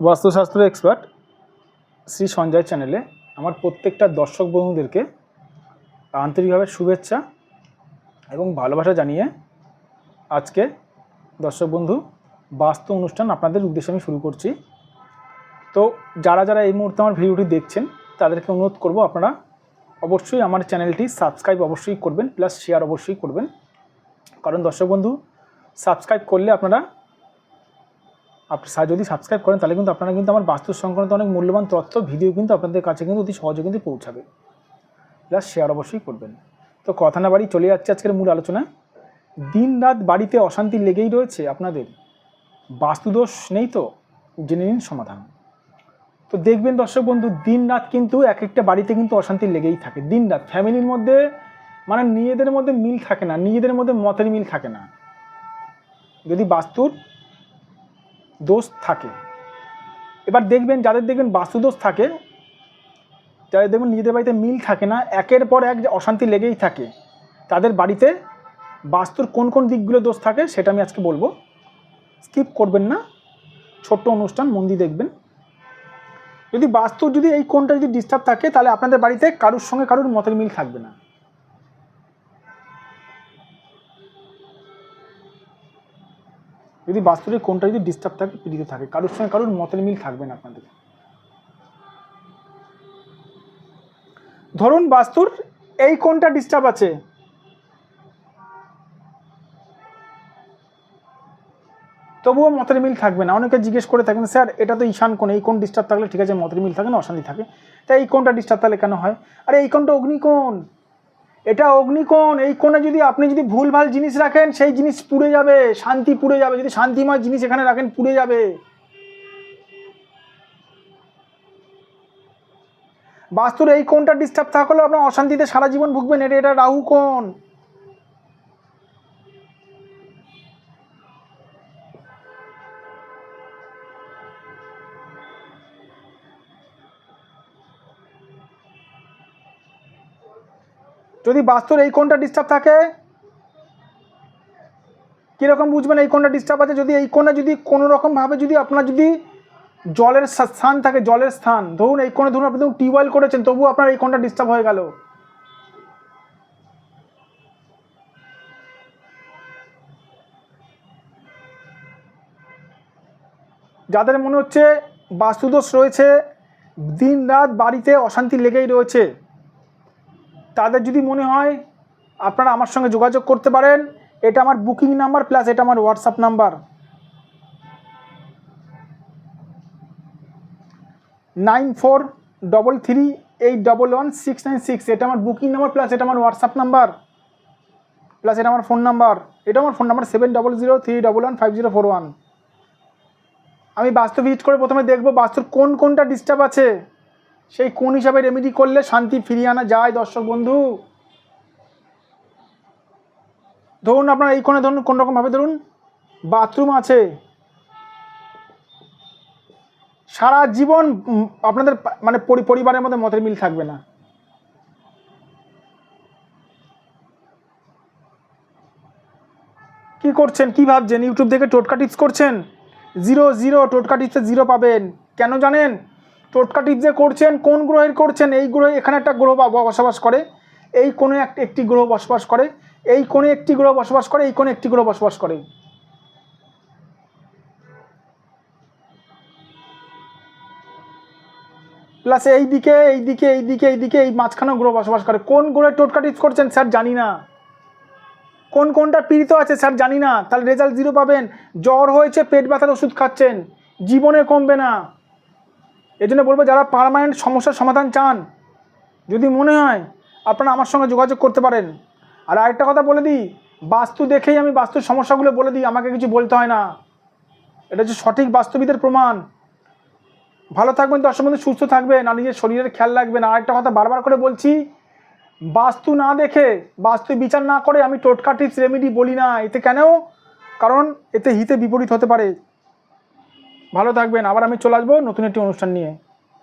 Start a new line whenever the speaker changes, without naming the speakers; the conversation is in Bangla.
বাস্তুশাস্ত্র এক্সপার্ট শ্রী সঞ্জয় চ্যানেলে আমার প্রত্যেকটা দর্শক বন্ধুদেরকে আন্তরিকভাবে শুভেচ্ছা এবং ভালোবাসা জানিয়ে আজকে দর্শক বন্ধু বাস্তু অনুষ্ঠান আপনাদের উদ্দেশ্যে আমি শুরু করছি। তো যারা যারা এই মুহূর্তে আমার ভিডিওটি দেখছেন, তাদেরকে অনুরোধ করব আপনারা অবশ্যই আমার চ্যানেলটি সাবস্ক্রাইব অবশ্যই করবেন প্লাস শেয়ার অবশ্যই করবেন। কারণ দর্শক বন্ধু সাবস্ক্রাইব করলে আপনারা আপনি যদি সাবস্ক্রাইব করেন, তাহলে কিন্তু আপনারা কিন্তু আমার বাস্তু সংক্রান্ত অনেক মূল্যবান তথ্য ভিডিও কিন্তু আপনাদের কাছে কিন্তু অতি সহজে কিন্তু পৌঁছাবে। প্লাস শেয়ার অবশ্যই করবেন। তো কথা না বাড়ি চলে যাচ্ছে আজকের মূল আলোচনা। দিন রাত বাড়িতে অশান্তি লেগেই রয়েছে আপনাদের। বাস্তুদোষ নেই তো? জেনে নিন সমাধান। তো দেখবেন দর্শক বন্ধু, দিন রাত কিন্তু এক একটা বাড়িতে কিন্তু অশান্তি লেগেই থাকে। দিন রাত ফ্যামিলির মধ্যে মানে নিজেদের মধ্যে মিল থাকে না, নিজেদের মধ্যে মতের মিল থাকে না। যদি বাস্তুর দোষ থাকে। এবার দেখবেন, যাদের দেখবেন বাস্তুদোষ থাকে, যাদের দেখবেন নিজেদের বাড়িতে মিল থাকে না, একের পর এক অশান্তি লেগেই থাকে, তাদের বাড়িতে বাস্তুর কোন কোন দিকগুলো দোষ থাকে সেটা আমি আজকে বলব। স্কিপ করবেন না, ছোট্ট অনুষ্ঠান, মন দিয়ে দেখবেন। যদি বাস্তুর যদি এই কোনটা যদি ডিস্টার্ব থাকে, তাহলে আপনাদের বাড়িতে কারুর সঙ্গে কারুর মতের মিল থাকবে না। যদি বাস্তুর কোনটা যদি ডিস্টার্ব থাকে পীড়িত থাকে। কারোর সঙ্গে কারোর মতের মিল থাকবে না আপনাদের। ধরুন বাস্তুর এই কোনটা ডিস্টার্ব আছে? তবুও মতের মিল থাকবে না। অনেকে জিজ্ঞেস করে থাকেন, স্যার, এটা তো ঈশান কোণ, এই কোন ডিস্টার্ব থাকলে ঠিক আছে, মতের মিল থাকে না, অশান্তি থাকে। তাই এই কোনটা ডিস্টার্ব তাহলে কেন হয়? আরে, এই কোনটা অগ্নিকোণ। এটা অগ্নিকোণ, এই কোণে যদি আপনি যদি ভুলভাল জিনিস রাখেন, সেই জিনিস পুড়ে যাবে, শান্তি পুড়ে যাবে। যদি শান্তিময় জিনিস এখানে রাখেন, পুড়ে যাবে। বাস্তুর এই কোণটা ডিস্টার্ব থাকলেও আপনার অশান্তিতে সারা জীবন ভুগবেন, এটা এটা রাহু কোণ। যদি বাস্তুর এই কোণটা ডিস্টার্ব থাকে, কীরকম বুঝবেন এই কোণটা ডিস্টার্ব আছে? যদি এই কোণে যদি কোনো রকমভাবে যদি আপনার যদি জলের স্থান থাকে, জলের স্থান, ধরুন এই কোণে ধরুন আপনি ধরুন টিউবওয়েল করেছেন তবু আপনার এই কোণটা ডিস্টার্ব হয়ে গেল। যাদের মনে হচ্ছে বাস্তুদোষ রয়েছে দিন রাত বাড়িতে অশান্তি লেগেই রয়েছে। তাদের যদি মনে হয় আপনারা আমার সঙ্গে যোগাযোগ করতে পারেন, এটা আমার বুকিং নাম্বার প্লাস এটা আমার WhatsApp number. Nine four double three eight double one six nine six, এটা আমার বুকিং নাম্বার প্লাস এটা আমার হোয়াটসঅ্যাপ নাম্বার। প্লাস এটা আমার ফোন নাম্বার, এটা আমার phone number seven double zero three double one five zero four one. আমি বাস্তু ভিজিট করে প্রথমে দেখব বাস্তুর কোন কোনটা ডিস্টার্ব আছে। সেই কোন হিসাবে রেমেডি করলে শান্তি ফিরিয়ে আনা যায়, দর্শক বন্ধু? ধরুন আপনার এই কোণে ধরুন কোন রকমভাবে ধরুন বাথরুম আছে। সারা জীবন আপনাদের মানে পরি- পরিবারের মধ্যে মতের মিল থাকবে না। কি করছেন, কি ভাবছেন? ইউটিউব থেকে টোটকা টিপস করছেন? জিরো জিরো টোটকা টিপসে জিরো পাবেন। কেন জানেন? টোটকা টিপস যে করছেন, কোন গ্রহের করছেন, এই গ্রহে এখানে একটা গ্রহ বসবাস করে। এই কোণে এক একটি গ্রহ বসবাস করে। এই কোণে একটি গ্রহ বসবাস করে, এই কোণে একটি গ্রহ বসবাস করে। প্লাস এই দিকে এই দিকে এই দিকে এই দিকে, এই মাঝখানেও গ্রহ বসবাস করে। কোন গ্রহে টোটকা টিপস করছেন, স্যার, জানি না। কোন কোনটা পীড়িত আছে, স্যার, জানি না। তাহলে রেজাল্ট জিরো পাবেন। জ্বর হয়েছে, পেট ব্যথার ওষুধ খাচ্ছেন। জীবনে কমবে না। এই জন্য বলব যারা পার্মানেন্ট সমস্যার সমাধান চান, যদি মনে হয় আপনারা আমার সঙ্গে যোগাযোগ করতে পারেন। আর আরেকটা কথা বলে দিই, বাস্তু দেখেই আমি বাস্তুর সমস্যাগুলো বলে দিই, আমাকে কিছু বলতে হয় না। এটা হচ্ছে সঠিক বাস্তবিদের প্রমাণ। ভালো থাকবেন দর্শক বন্ধু সুস্থ থাকবেন, আর নিজের শরীরের খেয়াল রাখবেন। আর একটা কথা বারবার করে বলছি, বাস্তু না দেখে, বাস্তু বিচার না করে আমি টোটকা টিপস রেমেডি বলি না, এতে কেন? কারণ এতে হিতে বিপরীত হতে পারে। ভালো থাকবেন। আবার আমি চলে আসব নতুন একটি অনুষ্ঠান নিয়ে।